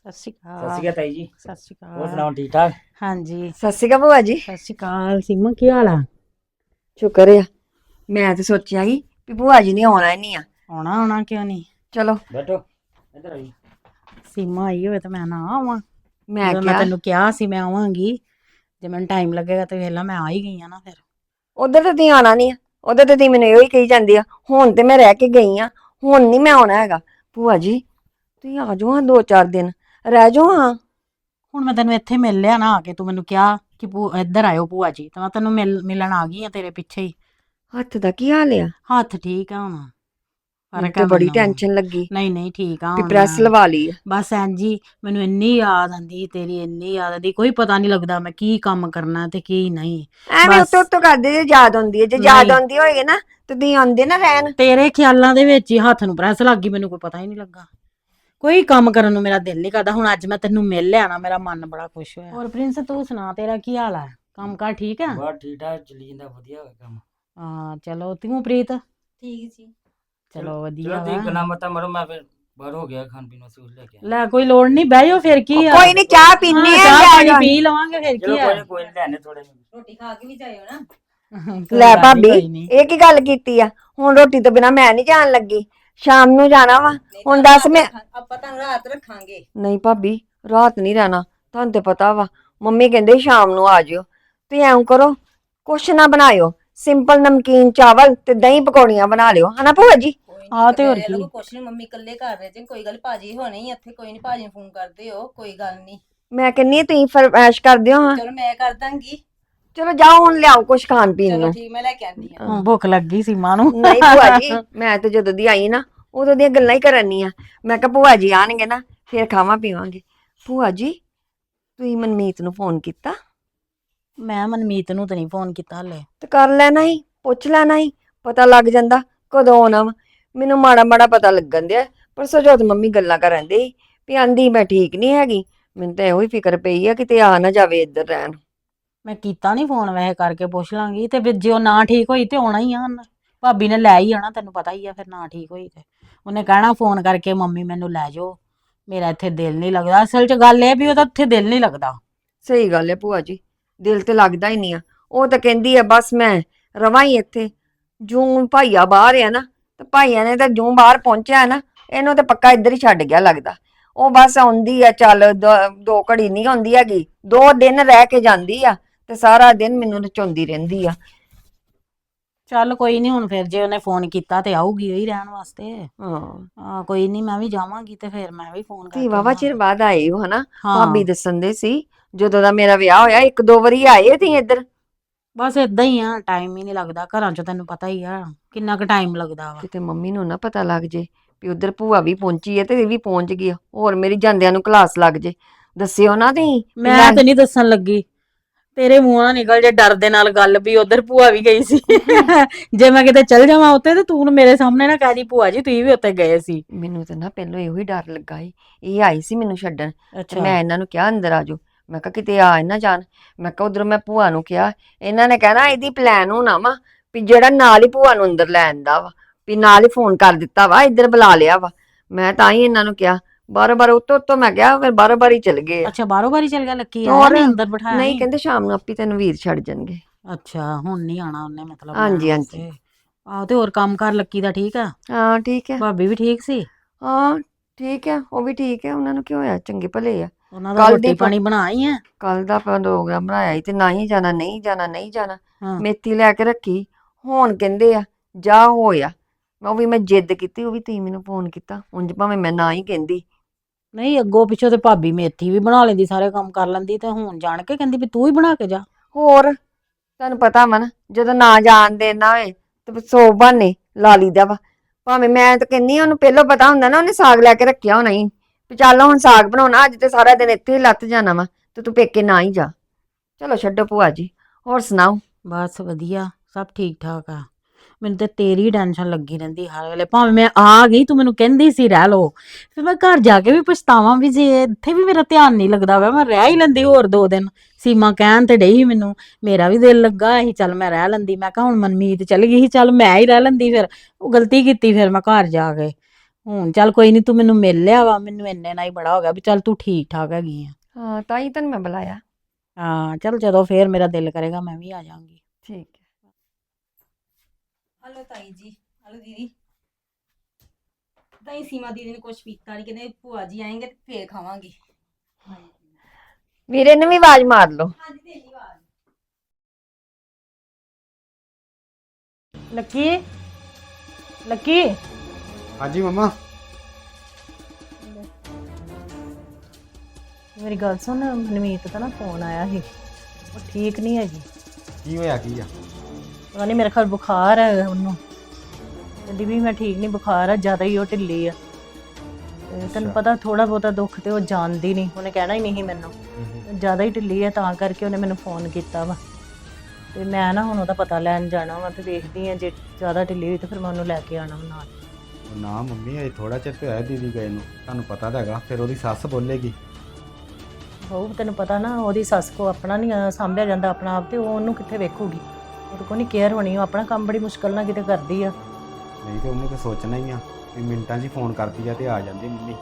ਸਤਿ ਸ਼੍ਰੀ ਸਤਿ ਸ਼੍ਰੀ ਅਕਾਲ। ਅਕਾਲ ਤਾਈ ਜੀ। ਸਤਿ ਸ਼੍ਰੀ ਹੋਰ ਅਕਾਲ ਸੁਣਾਓ ਠੀਕ ਠਾਕ? ਹਾਂਜੀ। ਸਤਿ ਸ਼੍ਰੀ ਅਕਾਲ ਭੂਆ ਜੀ। ਸਤਿ ਸ਼੍ਰੀ ਅਕਾਲ ਸੀਮਾ ਕੀ ਹਾਲ ਆ? ਸ਼ੁਕਰ ਆ। ਮੈਂ ਤੇ ਸੋਚਿਆ ਸੀ ਵੀ ਭੂਆ ਜੀ ਨੇ ਆਉਣਾ ਹੀ ਨਹੀਂ ਆ। ਆਉਣਾ ਆਉਣਾ ਕਿਉਂ ਨਹੀਂ? ਚਲੋ। ਬੈਠੋ ਇੱਧਰ ਆਈ ਸੀਮਾ ਆਈ ਹੋਵੇ ਤਾਂ ਮੈਂ ਨਾ ਆਵਾਂ। ਮੈਂ ਜਦੋਂ ਮੈਂ ਕਿਹਾ ਤੈਨੂੰ ਕਿਹਾ ਸੀ ਮੈਂ ਆਵਾਂਗੀ ਜੇ ਮੈਨੂੰ ਟਾਈਮ ਲੱਗੇਗਾ ਤੇ ਵੇਖ ਲਾ ਮੈਂ ਆ ਹੀ ਗਈ ਆ ਨਾ ਫਿਰ। ਉਧਰ ਤਾਂ ਤੁਸੀਂ ਆਣਾ ਨਹੀਂ ਆ। ਉਧਰ ਤਾਂ ਤੁਸੀਂ ਮੈਨੂੰ ਇਹੋ ਹੀ ਕਹੀ ਜਾਂਦੀ ਆ ਹੁਣ ਤੇ ਮੈਂ ਰਹਿ ਕੇ ਗਈ ਆ ਹੁਣ ਨਹੀਂ ਮੈਂ ਆਉਣਾ ਹੈਗਾ। ਭੂਆ ਜੀ ਤੁਸੀਂ ਆ ਜਾਓ ਹਾਂ ਦੋ ਚਾਰ ਦਿਨ। ਰਹਿ ਜਾਓ ਹਾਂ। ਹੁਣ ਮੈਂ ਤੈਨੂੰ ਇੱਥੇ ਮਿਲ ਲਿਆ ਨਾ ਆ ਕੇ ਤੂੰ ਮੈਨੂੰ ਕਿਹਾ ਕਿ ਭੂ ਇੱਧਰ ਆਇਓ ਭੂਆ ਜੀ ਤਾਂ ਮੈਂ ਤੈਨੂੰ ਮਿਲ ਮਿਲਣ ਆ ਗਈ ਆ ਤੇਰੇ ਪਿੱਛੇ ਹੀ। ਹੱਥ ਦਾ ਕੀ ਹਾਲ ਆ? ਹੱਥ ਠੀਕ ਆ ਹੁਣ। ਮੈਨੂੰ ਤੇ ਬੜੀ ਮੈਨੂੰ। ਟੈਨਸ਼ਨ ਲੱਗੀ। ਨਹੀਂ ਨਹੀਂ ਠੀਕ ਆ ਵੀ ਹੁਣ ਪ੍ਰੈਸ ਲਵਾ ਲਈ ਆ। ਬਸ ਐਂਜੀ ਮੈਨੂੰ ਇੰਨੀ ਯਾਦ ਆਂਦੀ ਤੇਰੀ ਇੰਨੀ ਯਾਦ ਆਂਦੀ ਕੋਈ ਪਤਾ ਨਹੀਂ ਲੱਗਦਾ ਮੈਂ ਕੀ ਕੰਮ ਕਰਨਾ ਤੇ ਕੀ ਨਹੀਂ। ਐਵੇਂ ਬਸ। ਉੱਤੋਂ ਉੱਤੋਂ ਕਰਦੇ ਜੇ ਯਾਦ ਆਉਂਦੀ ਹੈ ਜੇ ਯਾਦ ਨਹੀਂ। ਆਉਂਦੀ ਹੋਏਗੀ ਨਾ ਤੇ ਤੁਸੀਂ ਆਉਂਦੇ ਨਾ ਰਹਿਣ। ਤੇਰੇ ਖਿਆਲਾਂ ਦੇ ਵਿੱਚ ਹੀ ਹੱਥ ਨੂੰ ਪ੍ਰੈਸ ਲੱਗ ਗਈ ਮੈਨੂੰ ਕੋਈ ਪਤਾ ਹੀ ਨਹੀਂ ਲੱਗਾ। ਕੋਈ ਕੰਮ ਕਰਨ ਨੂੰ ਮੇਰਾ ਦਿਲ ਨਹੀਂ ਕਰਦਾ। ਹੁਣ ਅੱਜ ਮੈਂ ਤੈਨੂੰ ਮਿਲ ਲਿਆ ਨਾ ਮੇਰਾ ਮਨ ਬੜਾ ਖੁਸ਼ ਹੋਇਆ। ਹੋਰ ਪ੍ਰਿੰਸ ਤੂੰ ਸੁਣਾ ਤੇਰਾ ਕੀ ਹਾਲ ਹੈ ਕੰਮ ਕਾਰ ਠੀਕ ਹੈ ਬਸ ਠੀਕ ਠਾਕ ਚੱਲੀ ਜਾਂਦਾ ਵਧੀਆ ਹੋਇਆ ਕੰਮ। ਹਾਂ ਚਲੋ ਤੂੰ ਪ੍ਰੀਤ? ਠੀਕ ਜੀ। ਚਲੋ ਵਧੀਆ ਚਲੋ ਤੁਸੀਂ ਵਾ। ਗੱਲਾਂ ਮਤਾਂ ਮਰੋ ਮੈਂ ਫਿਰ ਬਾਹਰ ਹੋ ਗਿਆ ਖਾਣ ਪੀਣ ਵਾਸਤੇ ਕੁਝ ਲੈ ਕੇ ਆਇਆ। ਲੈ ਕੋਈ ਲੋੜ ਨਹੀਂ ਬਹਿ ਜਾਓ ਫਿਰ ਕੀ ਆ? ਕੋਈ ਨਹੀਂ ਚਾਹ ਪੀਨੇ ਹਾਂ, ਆ ਚਾਹ ਜਾ ਪਾਣੀ। ਪੀ ਲਵਾਂਗੇ ਫਿਰ ਚਲੋ ਕੀ ਕੋਈ ਆ ਕੋਈ ਨੀ, ਲੈਣੇ ਥੋੜੇ ਰੋਟੀ ਖਾ ਕੇ ਵੀ ਜਾਇਓ ਨਾ। ਕੋਈ ਲੈ ਗੱਲ ਨੀ, ਭਾਬੀ ਕੋਈ ਨੀ। ਇਹ ਕੀ ਗੱਲ ਕੀਤੀ ਆ? ਹੁਣ ਰੋਟੀ ਤੋਂ ਬਿਨਾ ਮੈਂ ਨਹੀਂ ਜਾਣ ਲੱਗੀ। ਸ਼ਾਮ ਨੂੰ ਜਾਣਾ ਵਾ। ਹੁਣ ਤਾਂ ਦੱਸ ਮੈਂ ਆਪਾਂ ਤੁਹਾਨੂੰ ਰਾਤ ਰੱਖਾਂਗੇ। ਨਹੀਂ ਭਾਬੀ ਰਾਤ ਨਹੀਂ ਰਹਿਣਾ। ਤੁਹਾਨੂੰ ਤੇ ਪਤਾ ਵਾ। ਮੰਮੀ ਕਹਿੰਦੇ ਸ਼ਾਮ ਨੂੰ ਆ ਜਿਓ। ਤੇ ਐਂ ਕਰੋ ਕੁਛ ਨਾ ਬਣਾਇਓ। ਸਿੰਪਲ ਨਮਕੀਨ ਚਾਵਲ ਤੇ ਦਹੀਂ ਪਕੌੜੀਆਂ ਬਣਾ ਲਿਓ। ਹਨਾ ਭੂਆ ਜੀ? ਹਾਂ, ਤੇ ਹੋਰ ਕੀ। ਕੁਛ ਨਹੀਂ ਮੰਮੀ ਇਕੱਲੇ ਘਰ ਰਹੇ ਜੇ। ਕੋਈ ਗੱਲ ਭਾਜੀ ਹੋਣੇ ਹੀ ਇੱਥੇ ਕੋਈ ਨਹੀਂ ਭਾਜੀ ਨੂੰ ਫੋਨ ਕਰਦੇ ਹੋ ਕੋਈ ਗੱਲ ਨਹੀਂ ਮੈਂ ਕਹਿੰਨੀ ਤੁਸੀਂ ਫਰਮਾਇਸ਼ ਕਰਦੇ ਹੋ ਹਾਂ। ਚਲੋ ਮੈਂ ਕਰ ਦਾਂਗੀ। ਚਲੋ ਜਾਓ ਹੁਣ ਲਿਆਓ ਕੁਛ ਖਾਣ ਪੀਣ ਚਲੋ ਨੂੰ। ਠੀਕ ਮੈਂ ਲੈ ਕੇ ਆਂਦੀ ਆ ਹੁਣ ਭੁੱਖ ਲੱਗੀ ਸੀ ਮਾਂ ਨੂੰ। ਨਹੀਂ ਭੂਆ ਜੀ ਮੈਂ ਤੇ ਜਦੋਂ ਦੀ ਆਈ ਨਾ ਉਦੋਂ ਦੀਆਂ ਗੱਲਾਂ ਹੀ ਕਰਨੀ ਆ। ਮੈਂ ਕਿਹਾ ਭੂਆ ਜੀ ਆਣਗੇ ਨਾ ਫਿਰ ਖਾਵਾਂ ਪੀਵਾਂਗੇ। ਭੂਆ ਜੀ ਤੁਸੀਂ ਮਨਮੀਤ ਨੂੰ ਫੋਨ ਕੀਤਾ? ਮੈਂ ਮਨਮੀਤ ਨੂੰ ਤਾਂ ਨਹੀਂ ਫੋਨ ਕੀਤਾ ਹਲੇ। ਤੇ ਕਰ ਲੈਣਾ ਹੀ ਪੁੱਛ ਲੈਣਾ ਹੀ ਪਤਾ ਲੱਗ ਜਾਂਦਾ ਕਦੋਂ ਆਉਣਾ ਵਾ। ਮੈਨੂੰ ਮਾੜਾ ਮਾੜਾ ਪਤਾ ਲੱਗਣ ਦਿਆ ਪਰਸੋਂ ਜੋਤ ਮੰਮੀ ਗੱਲਾਂ ਕਰਨ ਦੇ ਵੀ ਆਂਦੀ ਮੈਂ ਠੀਕ ਨਹੀਂ ਹੈਗੀ। ਮੈਨੂੰ ਤਾਂ ਇਹੋ ਹੀ ਫਿਕਰ ਪਈ ਆ ਕਿਤੇ ਆ ਨਾ ਜਾਵੇ ਇੱਧਰ ਰਹਿਣ। ਮੈਂ ਕੀਤਾ ਨਹੀਂ ਫੋਨ ਵੈਸੇ ਕਰਕੇ ਪੁੱਛ ਲਾਂਗੀ, ਤੇ ਫਿਰ ਜੇ ਉਹ ਨਾ ਠੀਕ ਹੋਈ ਤੇ ਆਉਣਾ ਹੀ ਆ ਉਹਨੇ। ਭਾਬੀ ਨੇ ਲੈ ਹੀ ਆਣਾ ਤੈਨੂੰ ਪਤਾ ਹੀ ਆ ਫਿਰ ਨਾ ਠੀਕ ਹੋਈ ਤੇ। ਉਹਨੇ ਕਹਿਣਾ ਫੋਨ ਕਰਕੇ, ਮੰਮੀ ਮੈਨੂੰ ਲੈ ਜਾਓ। ਮੇਰਾ ਇੱਥੇ ਦਿਲ ਨਹੀਂ ਲੱਗਦਾ। ਅਸਲ 'ਚ ਗੱਲ ਇਹ ਵੀ ਉਹਦਾ ਇੱਥੇ ਦਿਲ ਨਹੀਂ ਲੱਗਦਾ। ਸਹੀ ਗੱਲ ਹੈ ਭੂਆ ਜੀ, ਦਿਲ ਤੇ ਲੱਗਦਾ ਹੀ ਨਹੀਂ ਆ। ਉਹ ਤਾਂ ਕਹਿੰਦੀ ਆ, ਬਸ ਮੈਂ ਰਵਾਂ ਹੀ ਇੱਥੇ। ਜੂੰ ਭਾਈਆ ਬਾਹਰ ਆ ਨਾ, ਤੇ ਭਾਈਆ ਨੇ ਤਾਂ ਜੂੰ ਬਾਹਰ ਪਹੁੰਚਿਆ ਨਾ, ਇਹਨੂੰ ਤਾਂ ਪੱਕਾ ਇੱਧਰ ਹੀ ਛੱਡ ਗਿਆ ਲੱਗਦਾ। ਉਹ ਬਸ ਆਉਂਦੀ ਆ, ਚੱਲ ਦ- ਦੋ ਘੜੀ ਨਹੀਂ ਆਉਂਦੀ ਹੈਗੀ, ਦੋ ਦਿਨ ਰਹਿ ਕੇ ਜਾਂਦੀ ਆ। ਤੇ ਸਾਰਾ ਦਿਨ ਮੈਨੂੰ ਨਚਾਉਂਦੀ ਰਹਿੰਦੀ ਆ। ਚੱਲ ਕੋਈ ਨਹੀਂ ਹੁਣ ਫਿਰ ਜੇ ਉਹਨੇ ਫੋਨ ਕੀਤਾ ਤੇ ਆਊਗੀ ਉਹੀ ਰਹਿਣ ਵਾਸਤੇ। ਹਾਂ। ਹਾਂ ਕੋਈ ਨਹੀਂ ਮੈਂ ਵੀ ਜਾਵਾਂਗੀ ਤੇ ਫਿਰ ਮੈਂ ਵੀ ਫੋਨ ਤੀ ਵਾਵਾ ਚਿਰ ਬਾਅਦ ਆਏ ਹੋ ਹਨਾ? ਹਾਂ। ਭਾਬੀ ਦੱਸਣ ਦੇ ਸੀ ਜਦੋਂ ਦਾ ਮੇਰਾ ਵਿਆਹ ਹੋਇਆ ਇੱਕ ਦੋ ਵਾਰੀ ਆਏ ਤੀ ਇੱਧਰ? ਬਸ ਇਦਾਂ ਹੀ ਆ ਟਾਈਮ ਹੀ ਨਹੀਂ ਲੱਗਦਾ ਘਰਾਂ 'ਚ ਤੈਨੂੰ ਪਤਾ ਹੀ ਆ ਕਿੰਨਾ ਕੁ ਟਾਈਮ ਲੱਗਦਾ ਵਾ। ਕਿਤੇ ਮੰਮੀ ਨੂੰ ਨਾ ਪਤਾ ਲੱਗ ਜੇ ਵੀ ਉਧਰ ਭੂਆ ਵੀ ਪਹੁੰਚੀ ਹੈ ਤੇ ਇਹ ਵੀ ਪਹੁੰਚ ਗਈ ਆ। ਹੋਰ ਮੇਰੀ ਜਾਂਦਿਆਂ ਨੂੰ ਕਲਾਸ ਲੱਗ ਜੇ। ਦੱਸਿਓ ਨਾ ਤੀ ਮੈਂ ਤੇ ਨਹੀਂ ਦੱਸਣ ਲੱਗੀ। ਤੇਰੇ ਮੂੰਹ ਨਾਲ ਨਿਕਲ ਜੇ ਡਰ ਦੇ ਨਾਲ ਗੱਲ ਵੀ ਉਧਰ ਭੂਆ ਵੀ ਗਈ ਸੀ। [laughs] ਜੇ ਮੈਂ ਕਿਤੇ ਚੱਲ ਜਾਵਾਂ ਉੱਤੇ ਤੇ ਤੂੰ ਮੇਰੇ ਸਾਹਮਣੇ ਨਾ ਕਹਿ ਦੀ ਭੂਆ ਜੀ ਤੁਸੀਂ ਵੀ ਉੱਤੇ ਗਏ ਸੀ। ਮੈਨੂੰ ਤਾਂ ਨਾ ਪਹਿਲਾਂ ਇਹੋ ਹੀ ਡਰ ਲੱਗਾ ਸੀ। ਇਹ ਆਈ ਸੀ ਮੈਨੂੰ ਛੱਡਣ ਤੇ ਮੈਂ ਇਹਨਾਂ ਨੂੰ ਕਿਹਾ ਅੰਦਰ ਆ ਜਾਓ। ਮੈਂ ਕਿਹਾ ਕਿਤੇ ਆ ਨਾ ਜਾਣ। ਮੈਂ ਕਿਹਾ ਉਧਰ ਮੈਂ ਭੂਆ ਨੂੰ ਕਿਹਾ ਇਹਨਾਂ ਨੇ ਕਹਿਣਾ ਇਹਦੀ ਪਲਾਨ ਹੋਣਾ ਵਾ ਵੀ ਜਿਹੜਾ ਨਾਲ ਹੀ ਭੂਆ ਨੂੰ ਅੰਦਰ ਲੈ ਆਂਦਾ ਵਾ ਵੀ ਨਾਲ ਹੀ ਫੋਨ ਕਰ ਦਿੱਤਾ ਵਾ ਇੱਧਰ ਬੁਲਾ ਲਿਆ ਵਾ। ਮੈਂ ਤਾਂ ਹੀ ਇਹਨਾਂ ਨੂੰ ਕਿਹਾ ਬਾਰ ਬਾਰ ਉੱਤੋਂ ਉੱਤੋਂ ਮੈਂ ਕਿਹਾ ਫਿਰ ਬਾਰ ਬਾਰ ਹੀ ਚਲ ਗਏ ਆ। ਅੱਛਾ ਬਾਰੋ ਬਾਰੀ ਚੱਲ ਗਿਆ ਲੱਕੀ ਹੋਰ? ਆਇਆ ਨੀ ਅੰਦਰ ਬਿਠਾਇਆ ਨਹੀਂ? ਕਹਿੰਦੇ ਸ਼ਾਮ ਨੂੰ ਆਪੀ ਤੈਨੂੰ ਵੀਰ ਛੱਡ ਜਾਣਗੇ ਅੱਛਾ ਹੁਣ ਨਹੀਂ ਆਣਾ ਉਹਨੇ ਮਤਲਬ ਹਾਂਜੀ, ਲੈਣ ਹਾਂਜੀ। ਵਾਸਤੇ। ਆਹੋ ਤੇ ਹੋਰ ਕੰਮ ਕਰ ਲੱਕੀ ਦਾ ਠੀਕ ਆ ਹਾਂ ਠੀਕ ਹੈ ਭਾਬੀ ਵੀ ਠੀਕ ਸੀ ਹਾਂ ਠੀਕ ਹੈ ਉਹ ਵੀ ਠੀਕ ਹੈ ਉਹਨਾਂ ਨੂੰ ਕੀ ਹੋਇਆ ਚੰਗੇ ਭਲੇ ਆ ਉਹਨਾਂ ਦਾ ਕੱਲ੍ਹ ਦੀ ਰੋਟੀ ਪਾਣੀ ਬਣਾਈ ਆ ਕੱਲ ਦਾ ਪ੍ਰੋਗਰਾਮ ਬਣਾਇਆ ਸੀ ਤੇ ਨਾ ਹੀ ਜਾਣਾ ਨਹੀਂ ਜਾਣਾ ਨਹੀਂ ਜਾਣਾ ਹਾਂ। ਮੇਥੀ ਲੈ ਕੇ ਰੱਖੀ ਹੁਣ ਕਹਿੰਦੇ ਆ ਜਾ ਹੋਇਆ ਮੈਂ ਉਹ ਵੀ ਮੈਂ ਜਿੱਦ ਕੀਤੀ ਉਹ ਵੀ ਤੀ ਮੈਨੂੰ ਫੋਨ ਕੀਤਾ ਉਂਝ ਭਾਵੇਂ ਮੈਂ ਨਾ ਹੀ ਕਹਿੰਦੀ ਨਹੀਂ ਅੱਗੋਂ ਪਿੱਛੋਂ ਤੇ ਭਾਬੀ ਮੇਥੀ ਵੀ ਬਣਾ ਲੈਂਦੀ ਸਾਰੇ ਕੰਮ ਕਰ ਲੈਂਦੀ ਤੇ ਹੁਣ ਜਾਣ ਕੇ ਕਹਿੰਦੀ ਵੀ ਤੂੰ ਹੀ ਬਣਾ ਕੇ ਜਾ। ਹੋਰ ਤੁਹਾਨੂੰ ਪਤਾ ਵਾ ਨਾ ਜਦੋਂ ਨਾ ਜਾਣ ਦੇਣਾ ਹੋਏ ਤੇ ਸੌ ਬਹਾਨੇ ਲਾ ਲਈਦਾ ਵਾ। ਭਾਵੇਂ ਮੈਂ ਤਾਂ ਕਹਿੰਨੀ ਉਹਨੂੰ ਪਹਿਲਾਂ ਪਤਾ ਹੁੰਦਾ ਨਾ ਉਹਨੇ ਸਾਗ ਲੈ ਕੇ ਰੱਖਿਆ ਹੋਣਾ ਹੀ। ਵੀ ਚੱਲ ਹੁਣ ਸਾਗ ਬਣਾਉਣਾ ਅੱਜ ਤੇ ਸਾਰਾ ਦਿਨ ਇੱਥੇ ਹੀ ਲੱਤ ਜਾਣਾ ਵਾ ਤੇ ਤੂੰ ਪੇਕੇ ਨਾ ਹੀ ਜਾ। ਚਲੋ ਛੱਡੋ ਭੂਆ ਜੀ ਹੋਰ ਸੁਣਾਓ? ਬਸ ਵਧੀਆ ਸਭ ਠੀਕ ਠਾਕ ਆ। ਮੈਨੂੰ ਤੇ ਤੇਰੀ ਟੈਨਸ਼ਨ ਲੱਗੀ ਰਹਿੰਦੀ ਹਰ ਵੇਲੇ। ਭਾਵੇਂ ਮੈਂ ਆ ਗਈ ਤੂੰ ਮੈਨੂੰ ਕਹਿੰਦੀ ਸੀ ਰਹਿ ਲੋ ਫਿਰ ਮੈਂ ਘਰ ਜਾ ਕੇ ਵੀ ਪਛਤਾਵਾਂ ਵੀ ਜੇ ਇੱਥੇ ਵੀ ਮੇਰਾ ਧਿਆਨ ਨਹੀਂ ਲੱਗਦਾ ਵਾ ਮੈਂ ਰਹਿ ਹੀ ਲੈਂਦੀ ਹੋਰ ਦੋ ਦਿਨ। ਸੀਮਾ ਕਹਿਣ ਤੇ ਡਈ ਮੈਨੂੰ ਮੇਰਾ ਵੀ ਦਿਲ ਲੱਗਾ ਸੀ ਚੱਲ ਮੈਂ ਰਹਿ ਲੈਂਦੀ। ਮੈਂ ਕਿਹਾ ਹੁਣ ਮਨਮੀਤ ਚਲ ਗਈ ਸੀ ਚੱਲ ਮੈਂ ਹੀ ਰਹਿ ਲੈਂਦੀ ਫਿਰ। ਉਹ ਗਲਤੀ ਕੀਤੀ ਫਿਰ ਮੈਂ ਘਰ ਜਾ ਕੇ। ਹੁਣ ਚੱਲ ਕੋਈ ਨਹੀਂ ਤੂੰ ਮੈਨੂੰ ਮਿਲ ਲਿਆ ਵਾ ਮੈਨੂੰ ਇੰਨੇ ਨਾਲ ਹੀ ਬੜਾ ਹੋ ਗਿਆ ਵੀ ਚੱਲ ਤੂੰ ਠੀਕ ਠਾਕ ਹੈਗੀ ਆ। ਹਾਂ ਤਾਂ ਹੀ ਤੈਨੂੰ ਮੈਂ ਬੁਲਾਇਆ। ਹਾਂ ਚੱਲ ਜਦੋਂ ਫੇਰ ਮੇਰਾ ਦਿਲ ਕਰੇਗਾ ਮੈਂ ਵੀ ਆ ਜਾਵਾਂਗੀ। ਠੀਕ। ਹਲੋ ਤਾਈ ਜੀ ਹਲੋ ਦੀਦੀ। ਤਾਈ ਸੀਮਾ ਦੀਦੀ ਨੇ ਕੁਛ ਪੀਤਾ ਨਹੀਂ ਕਹਿੰਦੇ ਭੂਆ ਜੀ ਆਏਂਗੇ ਤੇ ਫੇਰ ਖਾਵਾਂਗੇ। ਵੀਰੇ ਨੂੰ ਵੀ ਆਵਾਜ਼ ਮਾਰ ਲਓ। ਹਾਂਜੀ ਆਵਾਜ਼। ਲੱਕੀ? ਲੱਕੀ? ਹਾਂਜੀ ਮਮਾ। ਮੇਰੀ ਗੱਲ ਸੁਣ ਮਨਮੀਤ ਦਾ ਨਾ ਫੋਨ ਆਇਆ ਸੀ। ਉਹ ਠੀਕ ਨਹੀਂ ਹੈਗੀ। ਕੀ ਹੋਇਆ ਕੀ ਆ? ਪਤਾ ਨਹੀਂ ਮੇਰੇ ਖਿਆਲ ਬੁਖਾਰ ਹੈ ਉਹਨੂੰ। ਕਹਿੰਦੀ ਵੀ ਮੈਂ ਠੀਕ ਨਹੀਂ ਬੁਖਾਰ ਆ ਜ਼ਿਆਦਾ ਹੀ ਉਹ ਢਿੱਲੀ ਆ। ਤੇ ਤੈਨੂੰ। ਪਤਾ ਥੋੜਾ ਬਹੁਤਾ ਦੁੱਖ ਤੇ ਉਹ ਜਾਣਦੀ ਨਹੀਂ ਉਹਨੇ ਕਹਿਣਾ ਹੀ ਨਹੀਂ ਮੈਨੂੰ। ਜ਼ਿਆਦਾ ਹੀ ਢਿੱਲੀ ਆ ਤਾਂ ਕਰਕੇ ਉਹਨੇ ਮੈਨੂੰ ਫੋਨ ਕੀਤਾ ਵਾ। ਤੇ ਮੈਂ ਨਾ ਹੁਣ ਉਹਦਾ ਪਤਾ ਲੈਣ ਜਾਣਾ ਵਾ ਤੇ ਦੇਖਦੀ ਆ ਜੇ ਜ਼ਿਆਦਾ ਢਿੱਲੀ ਹੋਈ ਤਾਂ ਫਿਰ ਮੈਂ ਉਹਨੂੰ ਲੈ ਕੇ ਆਣਾ ਨਾਲ। ਉਹ ਨਾ ਮੰਮੀ ਇਹ ਥੋੜਾ ਚਿਰ ਤੇ ਹੋਇਆ ਦੀਦੀ ਗਏ ਨੂੰ ਤੁਹਾਨੂੰ ਪਤਾ ਤਾਂ ਹੈਗਾ ਫਿਰ ਉਹਦੀ ਸੱਸ ਬੋਲੇਗੀ। ਉਹ ਤੈਨੂੰ ਪਤਾ ਨਾ ਉਹਦੀ ਸੱਸ ਕੋ ਆਪਣਾ ਨਹੀਂ ਸੰਭਿਆ ਜਾਂਦਾ ਆਪਣਾ ਆਪ ਤੇ ਉਹ ਉਹਨੂੰ ਕਿੱਥੇ ਵੇਖੂਗੀ? ਉਹਦੇ ਕੋ ਨਹੀਂ ਕੇਅਰ ਹੋਣੀ ਉਹ ਆਪਣਾ ਕੰਮ ਬੜੀ ਮੁਸ਼ਕਲ ਨਾਲ ਕਿਤੇ ਕਰਦੀ ਆ। ਨਹੀਂ ਤੇ ਉਹਨੇ ਤਾਂ ਸੋਚਣਾ ਹੀ ਆ ਵੀ ਮਿੰਟਾਂ 'ਚ ਹੀ ਫੋਨ ਕਰਦੀ ਆ ਤੇ ਆ ਜਾਂਦੀ ਮੰਮੀ।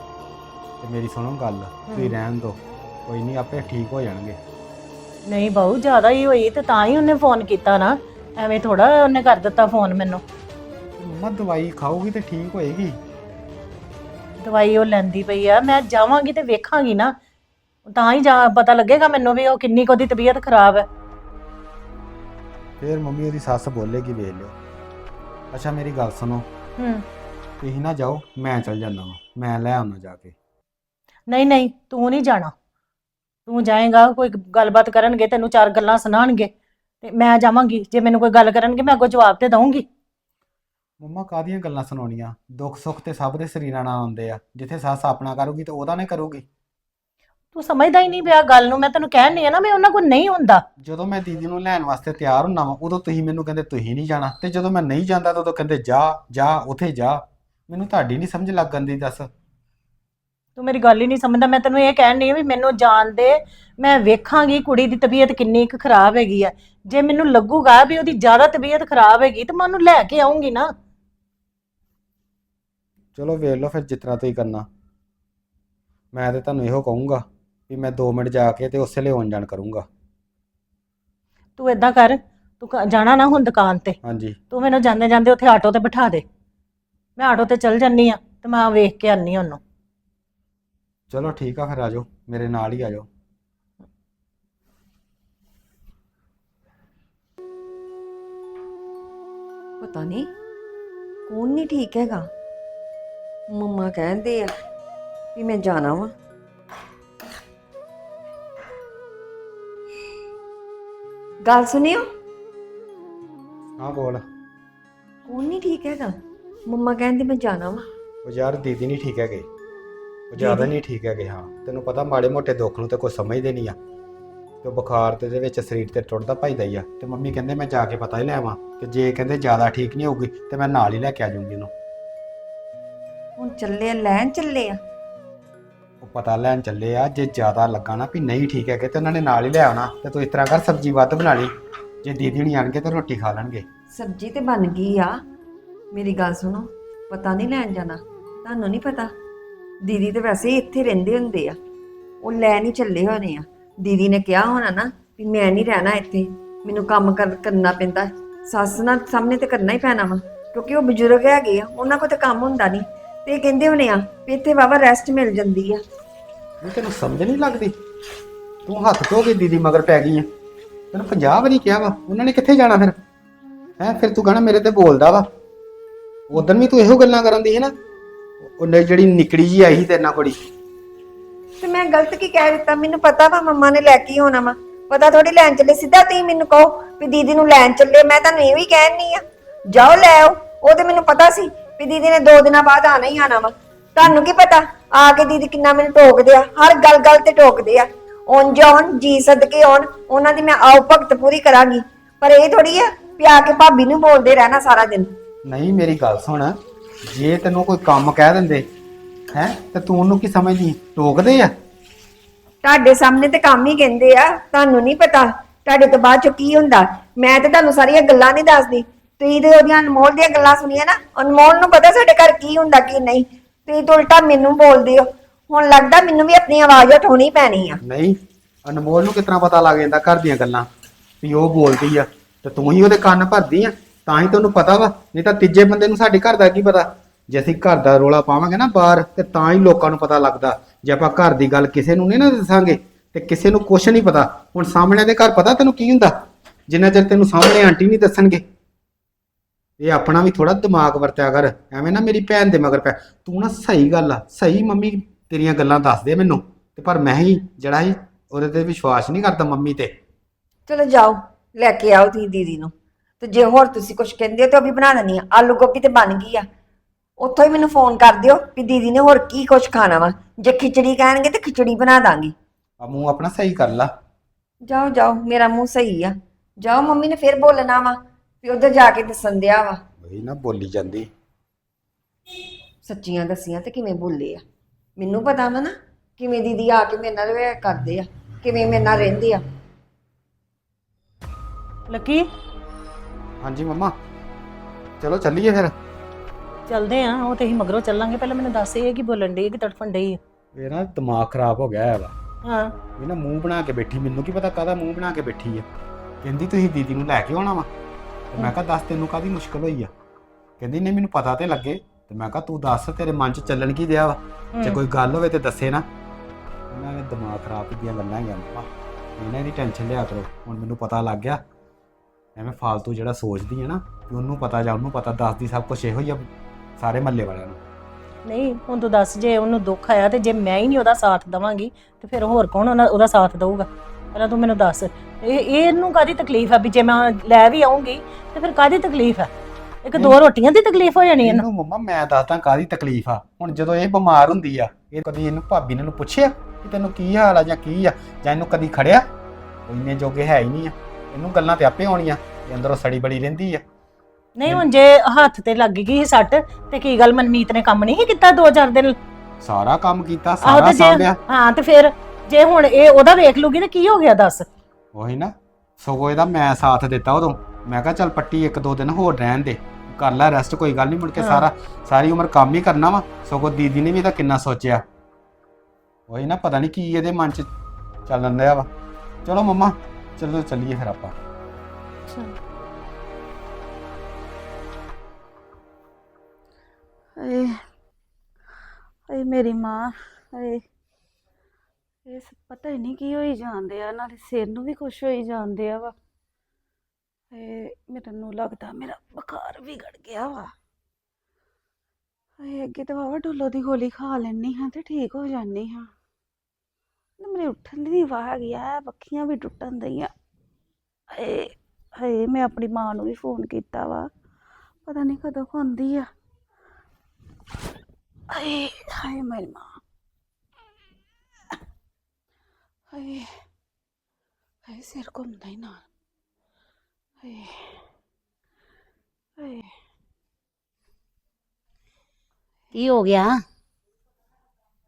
ਤੇ ਮੇਰੀ ਸੁਣੋ ਗੱਲ ਤੁਸੀਂ ਰਹਿਣ ਦਿਓ। ਕੋਈ ਨਹੀਂ ਆਪੇ ਠੀਕ ਹੋ ਜਾਣਗੇ। ਨਹੀਂ ਬਾਊ ਜ਼ਿਆਦਾ ਹੀ ਹੋਈ ਤੇ ਤਾਂ ਹੀ ਉਹਨੇ ਫੋਨ ਕੀਤਾ ਨਾ। ਐਵੇਂ ਥੋੜਾ ਉਹਨੇ ਕਰ ਦਿੱਤਾ ਫੋਨ ਮੈਨੂੰ। ਮੰਮਾ ਦਵਾਈ ਖਾਓਗੀ ਤੇ ਠੀਕ ਹੋਏਗੀ। ਦਵਾਈ ਉਹ ਲੈਂਦੀ ਪਈ ਆ ਮੈਂ ਜਾਵਾਂਗੀ ਤੇ ਵੇਖਾਂਗੀ ਨਾ। ਤਾਂ ਹੀ ਜਾ ਪਤਾ ਲੱਗੇਗਾ ਮੈਨੂੰ ਵੀ ਉਹ ਕਿੰਨੀ ਕੁ ਉਹਦੀ ਤਬੀਅਤ ਖਰਾਬ ਹੈ। ਫੇਰ ਮੰਮੀ ਉਹਦੀ ਸੱਸ ਬੋਲੇਗੀ ਵੇਖ ਲਿਓ। ਅੱਛਾ ਮੇਰੀ ਗੱਲ ਸੁਣੋ। ਹੂੰ। ਤੁਸੀਂ ਨਾ ਜਾਓ ਮੈਂ ਚੱਲ ਜਾਂਦਾ ਵਾਂ। ਮੈਂ ਲੈ ਆਉਣਾ ਜਾ ਕੇ। ਨਹੀਂ ਨਹੀਂ ਤੂੰ ਨਹੀਂ ਜਾਣਾ। ਤੂੰ ਜਾਏਗਾ ਕੋਈ ਗੱਲਬਾਤ ਕਰਨਗੇ ਤੈਨੂੰ ਚਾਰ ਗੱਲਾਂ ਸੁਣਾਉਣਗੇ। ਤੇ ਮੈਂ ਜਾਵਾਂਗੀ। ਜੇ ਮੈਨੂੰ ਕੋਈ ਗੱਲ ਕਰਨਗੇ ਮੈਂ ਅੱਗੋਂ ਜਵਾਬ ਤੇ ਦਊਂਗੀ। ਮੰਮਾ ਕਾਹਦੀਆਂ ਗੱਲਾਂ ਸੁਣਾਉਣੀਆਂ? ਦੁੱਖ ਸੁੱਖ ਤੇ ਸਭ ਦੇ ਸਰੀਰਾਂ ਨਾਲ ਆਉਂਦੇ ਆ। ਜਿੱਥੇ ਸੱਸ ਆਪਣਾ ਕਰੂਗੀ ਤੇ ਉਹਦਾ ਨੇ ਕਰੂਗੀ। ਤੂੰ ਸਮਝਦਾ ਹੀ ਨਹੀਂ ਪਿਆ ਗੱਲ ਨੂੰ ਮੈਂ ਤੈਨੂੰ ਕਹਿਣ ਨਹੀਂ ਆ ਨਾ ਮੈਂ ਉਹਨਾਂ ਕੋਲ ਨਹੀਂ ਹੁੰਦਾ। ਜਦੋਂ ਮੈਂ ਦੀਦੀ ਨੂੰ ਲੈਣ ਵਾਸਤੇ ਤਿਆਰ ਹੁੰਨਾ ਵਾਂ ਉਦੋਂ ਤੁਸੀਂ ਮੈਨੂੰ ਕਹਿੰਦੇ ਤੁਸੀਂ ਨਹੀਂ ਜਾਣਾ ਤੇ ਜਦੋਂ ਮੈਂ ਨਹੀਂ ਜਾਂਦਾ ਤਾਂ ਉਦੋਂ ਕਹਿੰਦੇ ਜਾ ਜਾ ਉਥੇ ਜਾ। ਮੈਨੂੰ ਤੁਹਾਡੀ ਨਹੀਂ ਸਮਝ ਲੱਗਣ ਦੀ ਦੱਸ। ਤੂੰ ਮੇਰੀ ਗੱਲ ਹੀ ਨਹੀਂ ਸਮਝਦਾ ਮੈਂ ਤੈਨੂੰ ਇਹ ਕਹਿਣ ਨਹੀਂ ਵੀ ਮੈਨੂੰ ਜਾਣ ਦੇ ਮੈਂ ਵੇਖਾਂਗੀ ਕੁੜੀ ਦੀ ਤਬੀਅਤ ਕਿੰਨੀ ਕੁ ਖਰਾਬ ਹੈਗੀ ਆ। ਜੇ ਮੈਨੂੰ ਲੱਗੂਗਾ ਵੀ ਉਹਦੀ ਜ਼ਿਆਦਾ ਤਬੀਅਤ ਖਰਾਬ ਹੈਗੀ ਤਾਂ ਮੈਂ ਉਹਨੂੰ ਲੈ ਕੇ ਆਉਂਗੀ ਨਾ। ਚਲੋ ਵੇਖ ਲਓ ਫਿਰ ਜਿਸ ਤਰ੍ਹਾਂ ਤੁਸੀਂ ਕਰਨਾ। ਮੈਂ ਤੇ ਤੁਹਾਨੂੰ ਇਹੋ ਕਹੂੰਗਾ। ਵੀ ਮੈਂ 2 ਮਿੰਟ ਜਾ ਕੇ ਤੇ ਉਸੇ ਲਈ ਆਉਣ ਜਾਣ ਕਰੂੰਗਾ। ਤੂੰ ਏਦਾਂ ਕਰ ਤੂੰ ਕ- ਜਾਣਾ ਨਾ ਹੁਣ ਦੁਕਾਨ ਤੇ। ਹਾਂਜੀ। ਤੂੰ ਮੈਨੂੰ ਜਾਂਦੇ ਜਾਂਦੇ ਉੱਥੇ ਆਟੋ ਤੇ ਬਿਠਾ ਦੇ। ਮੈਂ ਆਟੋ ਤੇ ਚੱਲ ਜੰਨੀ ਆ ਤੇ ਮੈਂ ਵੇਖ ਕੇ ਆਨੀ ਉਹਨੂੰ। ਚਲੋ ਠੀਕ ਆ ਫਿਰ ਆ ਜਾਓ। ਮੇਰੇ ਨਾਲ ਹੀ ਆ ਜਾਓ। ਪਤਾ ਨਹੀਂ ਕੌਣ ਨਹੀਂ ਠੀਕ ਹੈਗਾ। ਮੰਮਾ ਕਹਿੰਦੇ ਆ ਵੀ ਮੈਂ ਜਾਣਾ ਵਾ। ਗੱਲ ਸੁਣਿਓ? ਹਾਂ ਬੋਲ। ਕੌਣ ਨਹੀਂ ਠੀਕ ਹੈਗਾ? ਮੰਮਾ ਕਹਿੰਦੇ ਮੈਂ ਜਾਣਾ ਵਾ। ਉਹ ਯਾਰ ਦੀਦੀ ਨਹੀਂ ਠੀਕ ਹੈਗੇ। ਉਹ ਜ਼ਿਆਦਾ ਨਹੀਂ ਠੀਕ ਹੈਗੇ ਹਾਂ। ਤੈਨੂੰ ਪਤਾ ਮਾੜੇ ਮੋਟੇ ਦੁੱਖ ਨੂੰ ਤੇ ਕੋਈ ਸਮਝਦੇ ਨਹੀਂ ਆ। ਤੇ ਉਹ ਬੁਖਾਰ ਤੇ ਦੇ ਵਿੱਚ ਸਰੀਰ ਤੇ ਟੁੱਟਦਾ ਭਜਦਾ ਹੀ ਆ। ਤੇ ਮੰਮੀ ਕਹਿੰਦੇ ਮੈਂ ਜਾ ਕੇ ਪਤਾ ਹੀ ਲੈ ਆਵਾਂ। ਤੇ ਜੇ ਕਹਿੰਦੇ ਜ਼ਿਆਦਾ ਠੀਕ ਨਹੀਂ ਹੋਊਗੀ ਤੇ ਮੈਂ ਨਾਲ ਹੀ ਲੈ ਕੇ ਆ ਜਾਊਂਗੀ ਉਹਨੂੰ। ਹੁਣ ਚੱਲੇ ਆ, ਲੈਣ ਚੱਲੇ ਆ। ਉਹ ਪਤਾ ਲੈਣ ਚੱਲੇ ਆ, ਜੇ ਜ਼ਿਆਦਾ ਲੱਗਾ ਨਾ ਵੀ ਨਹੀਂ ਠੀਕ ਹੈਗੇ ਤੇ ਉਹਨਾਂ ਨੇ ਨਾਲ ਹੀ ਲੈ ਆਉਣਾ ਤੇ ਤੂੰ ਇਸ ਤਰ੍ਹਾਂ ਕਰ, ਸਬਜ਼ੀ ਵੱਧ ਬਣਾ ਲਈ। ਜੇ ਦੀਦੀ ਨਹੀਂ ਆਣਗੇ ਤਾਂ ਰੋਟੀ ਖਾ ਲੈਣਗੇ। ਸਬਜ਼ੀ ਤੇ ਬਣ ਗਈ ਆ। ਮੇਰੀ ਗੱਲ ਸੁਣੋ, ਪਤਾ ਨਹੀਂ ਲੈਣ ਜਾਣਾ। ਤੁਹਾਨੂੰ ਨਹੀਂ ਪਤਾ। ਦੀਦੀ ਤੇ ਵੈਸੇ ਹੀ ਇੱਥੇ ਰਹਿੰਦੇ ਹੁੰਦੇ ਆ। ਉਹ ਲੈ ਨਹੀਂ ਚੱਲੇ ਹੋਣੇ ਆ। ਦੀਦੀ ਨੇ ਕਿਹਾ ਹੋਣਾ ਨਾ ਵੀ ਮੈਂ ਨਹੀਂ ਰਹਿਣਾ ਇੱਥੇ। ਮੈਨੂੰ ਕੰਮ ਕਰ- ਕਰਨਾ ਪੈਂਦਾ। ਸੱਸ ਨਾਲ ਸਾਹਮਣੇ ਤੇ ਕਰਨਾ ਹੀ ਪੈਣਾ ਵਾ। ਕਿਉਂਕਿ ਉਹ ਬਜ਼ੁਰਗ ਹੈਗੇ ਆ, ਉਹਨਾਂ ਕੋਲ ਤਾਂ ਕੰਮ ਹੁੰਦਾ ਨਹੀਂ। ਤੇ ਇਹ ਕਹਿੰਦੇ ਹੋਣੇ ਆ ਵੀ ਇੱਥੇ ਵਾਵਾ ਰੈਸਟ ਮਿਲ ਜਾਂਦੀ ਆ। ਨਹੀਂ, ਤੈਨੂੰ ਸਮਝ ਨਹੀਂ ਲੱਗਦੀ? ਤੂੰ ਹੱਥ ਧੋ ਕੇ ਦੀਦੀ ਮਗਰ ਪੈ ਗਈ ਆ। ਤੈਨੂੰ 50 ਵਾਰੀ ਕਿਹਾ ਵਾ, ਉਹਨਾਂ ਨੇ ਕਿੱਥੇ ਜਾਣਾ ਫਿਰ? ਹੈ, ਫਿਰ ਤੂੰ ਕਹਣਾ ਮੇਰੇ ਤੇ ਬੋਲਦਾ ਵਾ। ਉਦੋਂ ਵੀ ਤੂੰ ਇਹੋ ਗੱਲਾਂ ਕਰਨ ਦੀ ਹੈ ਨਾ, ਉਹਨੇ ਜਿਹੜੀ ਨਿਕੜੀ ਜੀ ਆਈ ਸੀ ਤੇਰੇ ਨਾਲ ਕੁੜੀ। ਤੇ ਮੈਂ ਗਲਤ ਕੀ ਕਹਿ ਦਿੱਤਾ? ਮੈਨੂੰ ਪਤਾ ਵਾ ਮੰਮਾ ਨੇ ਲੈ ਕੇ ਹੀ ਹੋਣਾ ਵਾ। ਪਤਾ ਥੋੜੀ ਲੈਣ ਚੱਲੇ, ਸਿੱਧਾ ਤੁਸੀਂ ਮੈਨੂੰ ਕਹੋ ਵੀ ਦੀਦੀ ਨੂੰ ਲੈਣ ਚੱਲੇ, ਮੈਂ ਤੁਹਾਨੂੰ ਇਹ ਵੀ ਕਹਿਣੀ ਆ। ਜਾਓ ਲੈ ਆਓ, ਉਹ ਤੇ ਮੈਨੂੰ ਪਤਾ ਸੀ ਵੀ ਦੀਦੀ ਨੇ ਦੋ ਦਿਨਾਂ ਬਾਅਦ ਆਣਾ ਹੀ ਆਣਾ ਵਾ। ਤੁਹਾਨੂੰ ਕੀ ਪਤਾ? ਆ ਕੇ ਦੀਦੀ ਕਿੰਨਾ ਮੈਨੂੰ ਟੋਕਦੇ ਆ। ਹਰ ਗੱਲ ਗੱਲ ਤੇ ਟੋਕਦੇ ਆ। ਉਂਝ ਆਉਣ ਜੀ ਸਦਕੇ ਆਉਣ ਉਹਨਾਂ ਦੀ ਮੈਂ ਆਉ ਭਗਤ ਪੂਰੀ ਕਰਾਂਗੀ। ਪਰ ਇਹ ਥੋੜੀ ਆ ਵੀ ਆ ਕੇ ਭਾਬੀ ਨੂੰ ਬੋਲਦੇ ਰਹਿਣਾ ਸਾਰਾ ਦਿਨ। ਨਹੀਂ ਮੇਰੀ ਗੱਲ ਸੁਣ। ਜੇ ਤੈਨੂੰ ਕੋਈ ਕੰਮ ਕਹਿ ਦਿੰਦੇ ਹੈ ਤੇ ਤੂੰ ਉਹਨੂੰ ਕੀ ਸਮਝਦੀ? ਟੋਕਦੇ ਆ? ਤੁਹਾਡੇ ਸਾਹਮਣੇ ਤੇ ਕੰਮ ਹੀ ਕਹਿੰਦੇ ਆ। ਤੁਹਾਨੂੰ ਨਹੀਂ ਪਤਾ ਤੁਹਾਡੇ ਤੋਂ ਬਾਅਦ ਚ ਕੀ ਹੁੰਦਾ। ਮੈਂ ਤੇ ਤੁਹਾਨੂੰ ਸਾਰੀਆਂ ਗੱਲਾਂ ਨਹੀਂ ਦੱਸਦੀ। ਤੁਸੀਂ ਤੇ ਉਹਦੀਆਂ ਅਨਮੋਲ ਦੀਆਂ ਗੱਲਾਂ ਸੁਣੀਆਂ ਨਾ। ਅਨਮੋਲ ਨੂੰ ਪਤਾ ਸਾਡੇ ਘਰ ਕੀ ਹੁੰਦਾ ਕੀ ਨਹੀਂ। ਤੁਸੀਂ ਤਾਂ ਉਲਟਾ ਮੈਨੂੰ ਬੋਲਦੇ ਹੋ। ਹੁਣ ਲੱਗਦਾ ਮੈਨੂੰ ਵੀ ਆਪਣੀ ਆਵਾਜ਼ ਉਠਾਉਣੀ ਪੈਣੀ ਆ। ਨਹੀਂ, ਅਨਮੋਲ ਨੂੰ ਕਿਤਨਾ ਪਤਾ ਲੱਗ ਜਾਂਦਾ ਘਰ ਦੀਆਂ ਗੱਲਾਂ। ਵੀ ਉਹ ਬੋਲਦੀ ਆ, ਤੇ ਤੂੰ ਹੀ ਉਹਦੇ ਕੰਨ ਭਰਦੀ ਆ, ਤਾਂ ਹੀ ਤੈਨੂੰ ਪਤਾ ਵਾ, ਨਹੀਂ ਤਾਂ ਤੀਜੇ ਬੰਦੇ ਨੂੰ ਸਾਡੇ ਘਰ ਦਾ ਕੀ ਪਤਾ। ਜੇ ਅਸੀਂ ਘਰ ਦਾ ਰੋਲਾ ਪਾਵਾਂਗੇ ਨਾ ਬਾਹਰ, ਤੇ ਤਾਂ ਹੀ ਲੋਕਾਂ ਨੂੰ ਪਤਾ ਲੱਗਦਾ। ਜੇ ਆਪਾਂ ਘਰ ਦੀ ਗੱਲ ਕਿਸੇ ਨੂੰ ਨਹੀਂ ਨਾ ਦੱਸਾਂਗੇ, ਤੇ ਕਿਸੇ ਨੂੰ ਕੁਛ ਨਹੀਂ ਪਤਾ। ਹੁਣ ਸਾਹਮਣੇ ਦੇ ਘਰ ਪਤਾ ਤੈਨੂੰ ਕੀ ਹੁੰਦਾ? ਜਿੰਨਾ ਚਿਰ ਤੈਨੂੰ ਸਾਹਮਣੇ ਆਂਟੀ ਨਹੀਂ ਦੱਸਣਗੇ। ਇਹ ਆਪਣਾ ਵੀ ਥੋੜਾ ਦਿਮਾਗ ਵਰਤਿਆ ਕਰ ਐਵੇਂ ਨਾ ਮੇਰੀ ਭੈਣ ਦੇ ਮਗਰ ਪੈ। ਤੂੰ ਨਾ ਸਹੀ ਗੱਲ ਆ ਸਹੀ ਮੰਮੀ ਤੇਰੀਆਂ ਗੱਲਾਂ ਦੱਸ ਦੇ ਮੈਨੂੰ। ਤੇ ਪਰ ਮੈਂ ਹੀ ਜਿਹੜਾ ਹੀ ਉਹਦੇ ਤੇ ਵਿਸ਼ਵਾਸ ਨਹੀਂ ਕਰਦਾ ਮੰਮੀ ਤੇ। ਚਲੋ ਜਾਓ ਲੈ ਕੇ ਆਓ ਤੁਸੀਂ ਦੀਦੀ ਨੂੰ। ਤੇ ਜੇ ਹੋਰ ਤੁਸੀਂ ਕੁਝ ਕਹਿੰਦੇ ਹੋ ਤਾਂ ਉਹ ਵੀ ਬਣਾ ਦੇਣੀ ਆ। ਆਲੂ ਗੋਭੀ ਤੇ ਬਣ ਗਈ ਆ। ਉੱਥੋਂ ਹੀ ਮੈਨੂੰ ਫੋਨ ਕਰ ਦਿਓ ਵੀ ਦੀਦੀ ਨੇ ਹੋਰ ਕੀ ਕੁਝ ਖਾਣਾ ਵਾ। ਜੇ ਖਿਚੜੀ ਕਹਿਣਗੇ ਤੇ ਖਿਚੜੀ ਬਣਾ ਦਾਂਗੀ। ਆ ਮੂੰਹ ਆਪਣਾ ਸਹੀ ਕਰ ਲਾ। ਜਾਓ ਜਾਓ ਮੇਰਾ ਮੂੰਹ ਸਹੀ ਆ। ਜਾਓ ਮੰਮੀ ਨੇ ਫੇਰ ਬੋਲਣਾ ਵਾ। ਵੀ ਉਧਰ ਜਾ ਕੇ ਦੱਸਣ ਦਿਆ ਵਾ। ਬਈ ਨਾ ਬੋਲੀ ਜਾਂਦੀ। ਸੱਚੀਆਂ ਦੱਸੀਆਂ ਤੇ ਕਿਵੇਂ ਬੋਲੇ ਆ। ਮੈਨੂੰ ਪਤਾ ਵਾ ਨਾ ਕਿਵੇਂ ਦੀਦੀ ਆ ਕੇ ਮੇਰੇ ਨਾਲ ਵਿਆਹ ਕਰਦੇ ਆ ਕਿਵੇਂ ਮੇਰੇ ਨਾਲ ਰਹਿੰਦੇ ਆ। ਲੱਕੀ? ਹਾਂਜੀ ਮੰਮਾ। ਚਲੋ ਚੱਲੀਏ ਫਿਰ। ਚੱਲਦੇ ਆ ਉਹ ਤੇ ਹੀ ਮਗਰੋਂ ਚੱਲਾਂਗੇ। ਪਹਿਲਾਂ ਮੈਨੂੰ ਦੱਸ ਇਹ ਕੀ ਬੋਲਣ ਡਈ ਕਿ ਤੜਫਣ ਡਈ? ਇਹ ਨਾ ਦਿਮਾਗ ਖਰਾਬ ਹੋ ਗਿਆ ਹੈ ਵਾ ਹਾਂ। ਇਹ ਨਾ ਮੂੰਹ ਬਣਾ ਕੇ ਬੈਠੀ। ਮੈਨੂੰ ਕੀ ਪਤਾ ਕਾਹਦਾ ਮੂੰਹ ਬਣਾ ਕੇ ਬੈਠੀ ਆ। ਕਹਿੰਦੀ ਤੁਸੀਂ ਦੀਦੀ ਨੂੰ ਲੈ ਕੇ ਆਉਣਾ ਵਾ। ਮੈਂ ਕਿਹਾ ਦੱਸ ਤੈਨੂੰ ਕਾਹਦੀ ਮੁਸ਼ਕਲ ਹੋਈ ਆ? ਕਹਿੰਦੀ ਨਹੀਂ ਮੈਨੂੰ ਪਤਾ ਤੇ ਲੱਗੇ। ਤੇ ਮੈਂ ਕਿਹਾ ਤੂੰ ਦੱਸ ਤੇਰੇ ਮਨ 'ਚ ਚੱਲਣ ਕੀ ਦਿਆ ਵਾ? ਜੇ ਕੋਈ ਗੱਲ ਹੋਵੇ ਤੇ ਦੱਸੇ ਨਾ। ਇਹਨਾਂ ਨੇ ਦਿਮਾਗ ਖਰਾਬ ਦੀਆਂ ਗੱਲਾਂ ਹੀ ਮੰਮਾ ਇਹਨਾਂ ਦੀ ਟੈਨਸ਼ਨ ਲਿਆ ਕਰੋ। ਹੁਣ ਮੈਨੂੰ ਪਤਾ ਲੱਗ ਗਿਆ। ਐਵੇਂ ਫਾਲਤੂ ਜਿਹੜਾ ਸੋਚਦੀ ਹੈ ਨਾ ਕਿ ਉਹਨੂੰ ਪਤਾ ਜਾਂ ਉਹਨੂੰ ਪਤਾ ਦੱਸਦੀ ਸਭ ਕੁਝ ਇਹੋ ਹੀ ਆ ਸਾਰੇ ਮੱਲੇ ਵਾਲਿਆਂ ਨੂੰ। ਨਹੀਂ ਹੁਣ ਤੂੰ ਦੱਸ ਜੇ ਉਹਨੂੰ ਦੁੱਖ ਆਇਆ ਤੇ ਜੇ ਮੈਂ ਹੀ ਨਹੀਂ ਉਹਦਾ ਸਾਥ ਦਵਾਂਗੀ ਤੇ ਫਿਰ ਹੋਰ ਕੌਣ ਉਹਦਾ ਸਾਥ ਦਊਗਾ? ਪਹਿਲਾਂ ਤੂੰ ਮੈਨੂੰ ਦੱਸ ਇਹ ਇਹਨੂੰ ਕਾਦੀ ਤਕਲੀਫ ਆ ਵੀ ਜੇ ਮੈਂ ਲੈ ਵੀ ਆਉਂਗੀ ਤੇ ਫਿਰ ਕਾਦੀ ਤਕਲੀਫ ਆ? ਇੱਕ ਦੋ ਰੋਟੀਆਂ ਦੀ ਤਕਲੀਫ ਹੋ ਜਾਣੀ ਇਹਨੂੰ ਇਹਨੂੰ ਮੰਮਾ ਮੈਂ ਦੱਸਦਾ ਕਾਦੀ ਤਕਲੀਫ ਆ। ਹੁਣ ਜਦੋਂ ਇਹ ਬਿਮਾਰ ਹੁੰਦੀ ਆ ਇਹ ਕਦੀ ਇਹਨੂੰ ਭਾਬੀ ਨੇ ਨੂੰ ਪੁੱਛਿਆ ਕਿ ਤੈਨੂੰ ਕੀ ਹਾਲ ਆ ਜਾਂ ਕੀ ਆ ਜਾਂ ਇਹਨੂੰ ਕਦੀ ਖੜਿਆ? ਇੰਨੇ ਜੋਗੇ ਹੈ ਹੀ ਨਹੀਂ ਆ। ਇਹਨੂੰ ਗੱਲਾਂ ਤੇ ਆਪੇ ਆਉਣੀਆਂ ਇਹ ਅੰਦਰੋਂ ਸੜੀ ਬੜੀ ਰਹਿੰਦੀ ਆ। ਨਹੀਂ ਹੁਣ ਜੇ ਹੱਥ ਤੇ ਲੱਗ ਗਈ ਸੀ ਸੱਟ ਤੇ ਕੀ ਗੱਲ ਮਨਮੀਤ ਨੇ ਕੰਮ ਨਹੀਂ ਸੀ ਕੀਤਾ ਦੋ ਚਾਰ ਦਿਨ? ਸਾਰਾ ਕੰਮ ਕੀਤਾ ਆਹੋ ਸਾਰਾ ਤੇ ਜੇ ਸਾਂਭਿਆ। ਹਾਂ ਤੇ ਫਿਰ ਜੇ ਹੁਣ ਇਹ ਉਹਦਾ ਵੇਖ ਲੂਗੀ ਤੇ ਕੀ ਹੋ ਗਿਆ ਦੱਸ? ਉਹੀ ਨਾ ਸਗੋਂ ਇਹਦਾ ਮੈਂ ਸਾਥ ਦਿੱਤਾ ਉਦੋਂ। ਮੈਂ ਕਿਹਾ ਚੱਲ ਪੱਟੀ ਇੱਕ ਦੋ ਦਿਨ ਹੋਰ ਰਹਿਣ ਦੇ। ਕਰ ਲੈ ਰੈਸਟ ਕੋਈ ਗੱਲ ਨਹੀਂ ਮੁੜ ਕੇ ਹਾਂ। ਸਾਰਾ ਸਾਰੀ ਉਮਰ ਕੰਮ ਹੀ ਕਰਨਾ ਵਾ। ਸਗੋਂ ਦੀਦੀ ਨੇ ਵੀ ਤਾਂ ਕਿੰਨਾ ਸੋਚਿਆ। ਉਹੀ ਨਾ ਪਤਾ ਨਹੀਂ ਕੀ ਇਹਦੇ ਮਨ 'ਚ ਚੱਲਣ ਰਿਹਾ ਵਾ। ਚਲੋ ਮੰਮਾ ਚਲੋ ਚੱਲੀਏ ਫਿਰ ਆਪਾਂ। ਏ ਏ ਮੇਰੀ ਮਾਂ ਏ ਇਹ ਪਤਾ ਹੀ ਨਹੀਂ ਕੀ ਹੋਈ ਜਾਂਦੇ ਆ ਨਾਲੇ ਸਿਰ ਨੂੰ ਵੀ ਕੁਛ ਹੋਈ ਜਾਂਦੇ ਆ ਵਾ। ਏ ਮੈਨੂੰ ਲੱਗਦਾ ਮੇਰਾ ਬੁਖਾਰ ਵਿਗੜ ਗਿਆ ਵਾ। ਏ ਅੱਗੇ ਤਾਂ ਵਾਵਾ ਢੋਲੋ ਦੀ ਗੋਲੀ ਖਾ ਲੈਣੀ ਹਾਂ ਤੇ ਠੀਕ ਹੋ ਜਾਨੀ ਹਾਂ। ਨਾ ਮੇਰੇ ਉੱਠਣ ਦੀ ਨਹੀਂ ਵਾਹ ਗਿਆ ਪੱਖੀਆਂ ਵੀ ਟੁੱਟਣ ਦਈਆਂ। ਏ ਹਏ, ਮੈਂ ਆਪਣੀ ਮਾਂ ਨੂੰ ਵੀ ਫੋਨ ਕੀਤਾ ਵਾ। ਪਤਾ ਨਹੀਂ ਕਦੋਂ ਕੁ ਆਉਂਦੀ ਆ। ਹਾਏ ਹਾਏ, ਮੇਰੀ ਮਾਂ ਹਾਏ ਹਾਏ ਸਿਰ ਘੁੰਮਦਾ ਹੀ ਨਾ ਹਾਏ ਹਾਏ ਕੀ ਹੋ ਗਿਆ?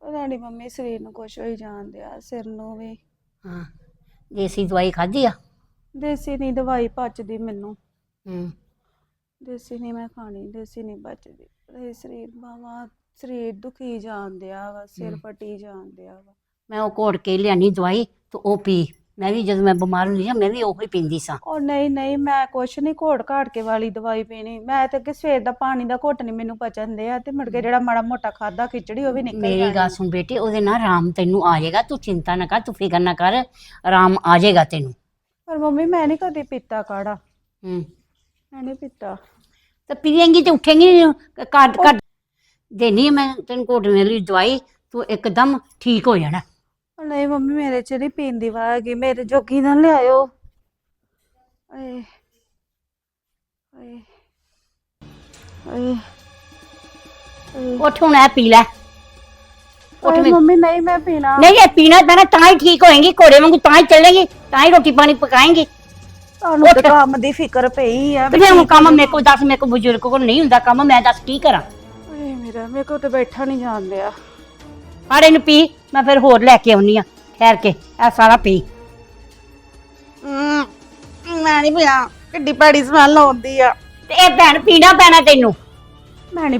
ਪਤਾ ਨਹੀਂ ਮੰਮੀ ਸਰੀਰ ਨੂੰ ਕੁਛ ਹੋਈ ਜਾਂਦੇ ਆ ਸਿਰ ਨੂੰ ਵੀ। ਹਾਂ ਦੇਸੀ ਦਵਾਈ ਖਾਧੀ ਆ? ਦੇਸੀ ਨਹੀਂ ਦਵਾਈ ਪਚਦੀ ਮੈਨੂੰ। ਹੂੰ। ਦੇਸੀ ਨਹੀਂ ਮੈਂ ਖਾਣੀ ਦੇਸੀ ਨਹੀਂ ਬਚਦੀ ਇਹ ਸਰੀਰ ਬਾਵਾ ਸਰੀਰ ਦੁਖੀ ਜਾਂਦੇ ਆ ਵਾ ਸਿਰ ਹਮ। ਫਟੀ ਜਾਂਦੇ ਆ ਵਾ। ਮੈਂ ਉਹ ਘੋਟ ਕੇ ਲਿਆਣੀ ਦਵਾਈ ਤੇ ਉਹ ਪੀ। ਮੈਂ ਵੀ ਜਦੋਂ ਮੈਂ ਬਿਮਾਰ ਹੁੰਦੀ ਸੀ ਮੈਂ ਵੀ ਉਹੀ ਪੀਂਦੀ ਸਾਂ। ਉਹ ਨਹੀਂ ਨਹੀਂ ਮੈਂ ਕੁਛ ਨਹੀਂ ਘੋੜ ਘਾੜ ਕੇ ਵਾਲੀ ਦਵਾਈ ਪੀਣੀ। ਮੈਂ ਤੇ ਅੱਗੇ ਸਵੇਰ ਦਾ ਪਾਣੀ ਦਾ ਘੁੱਟ ਨਹੀਂ ਮੈਨੂੰ ਪਚਣ ਦਿਆ ਤੇ ਮੁੜ ਕੇ ਜਿਹੜਾ ਮਾੜਾ ਮੋਟਾ ਖਾਦਾ ਖਿਚੜੀ ਉਹ ਵੀ ਨਿਕਲ ਮੇਰੀ ਗੱਲ ਸੁਣ ਬੇਟੀ ਉਹਦੇ ਨਾਲ ਆਰਾਮ ਤੈਨੂੰ ਆ ਜਾਏਗਾ। ਤੂੰ ਚਿੰਤਾ ਨਾ ਕਰ ਤੂੰ ਫਿਕਰ ਨਾ ਕਰ ਆਰਾਮ ਆ ਜਾਏਗਾ ਤੈਨੂੰ। ਪਰ ਮੰਮੀ ਮੈਂ ਨਹੀਂ ਕਦੇ ਪੀਤਾ ਕਾੜਾ। ਹੂੰ। ਮੈਂ ਨਹੀਂ ਪੀਤਾ। ਤੇ ਪੀਏਂਗੀ ਤੇ ਉੱਠੇਂਗੀ ਕੱਟ ਕੱਟ ਦੇਣੀ ਮੈਂ ਤੈਨੂੰ ਘੋਟ ਮੇਰੀ ਦਵਾਈ ਤੂੰ ਇੱਕਦਮ ਠੀਕ ਹੋ ਜਾਣਾ। ਉਹ ਨਹੀਂ ਮੰਮੀ ਮੇਰੇ ਚ ਨਹੀਂ ਪੀਣ ਦੀ ਵਾਹ ਹੈਗੀ ਮੇਰੇ ਜੋਗੀ ਨਾ ਲਿਆਇਓ। ਏ ਏ ਏ ਏ ਉੱਠ ਹੁਣ ਇਹ ਪੀ ਲੈ। ਉੱਠ ਓਏ ਮੰਮੀ ਨਹੀਂ ਮੈਂ ਪੀਣਾ। ਨਹੀਂ ਇਹ ਪੀਣਾ ਪੈਣਾ ਤਾਂ ਹੀ ਠੀਕ ਹੋਏਗੀ ਘੋੜੇ ਵਾਂਗੂ ਤਾਂ ਹੀ ਚੱਲੇਗੀ ਤਾਂ ਹੀ ਰੋਟੀ ਪਾਣੀ ਪਕਾਏਂਗੀ। ਤੁਹਾਨੂੰ ਤਾਂ ਕੰਮ ਦੀ ਫਿਕਰ ਪਈ ਆ ਤੇ ਫਿਰ ਹੁਣ ਕੰਮ ਮੇਰੇ ਕੋਲ ਦੱਸ ਮੇਰੇ ਕੋਲ ਬਜ਼ੁਰਗ ਕੋਲ ਨਹੀਂ ਹੁੰਦਾ ਕੰਮ ਮੈਂ ਦੱਸ ਕੀ ਕਰਾਂ? ਓਏ ਮੇਰਾ ਮੇਰੇ ਕੋਲ ਤੇ ਬੈਠਾ ਨਹੀਂ ਜਾਂਦਿਆ ਫੜ ਇਹਨੂੰ ਪੀ ਮੈਂ ਫਿਰ ਹੋਰ ਲੈ ਕੇ ਆਉਣੀ ਆ। ਠਹਿਰ ਕੇ ਇਹ ਸਾਰਾ ਪੀ। ਮੈਂ ਨਹੀਂ ਪੀਣਾ ਕਿੱਡੀ ਭੈੜੀ ਸਮੈਲ ਆਉਂਦੀ ਆ। ਤੇ ਇਹ ਭੈਣ ਪੀਣਾ ਪੈਣਾ ਤੈਨੂੰ। ਮੈਂ ਨਹੀਂ